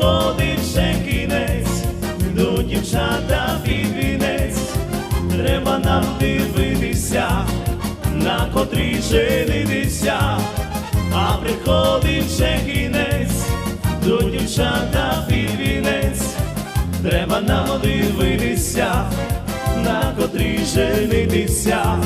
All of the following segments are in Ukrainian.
приходить вже кінець, йдуть дівчата під вінець, треба нам дивитися, на котрій женитися, а приходить вже кінець, йдуть дівчата під вінець, треба нам дивитися, на котрій женитися.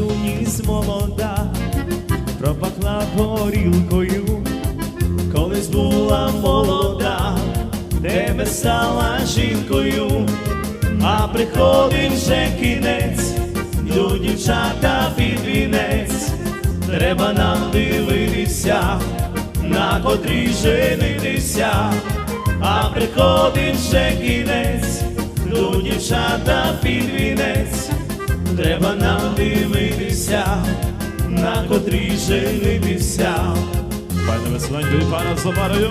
Юність молода пропахла горілкою, колись була молода, тебе стала жінкою, а приходить вже кінець, йдуть дівчата під вінець, треба нам дивитися, на котрій женитися, а приходить вже кінець, йдуть дівчата під вінець. Треба нам дивитися, на котрій женитися. Пане Веселенько і пана Собарою.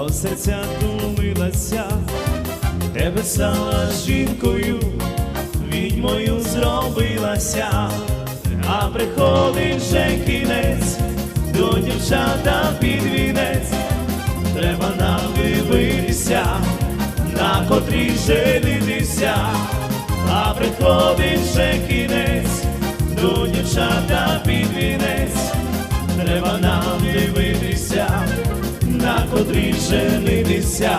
До серця тулилася, тебе стала жінкою, відьмою зробилася, а приходить вже кінець, до дівчата під вінець, треба нам дивитися, на котрій женитися, а приходить вже кінець, до дівчата під вінець. Треба нам на женитися,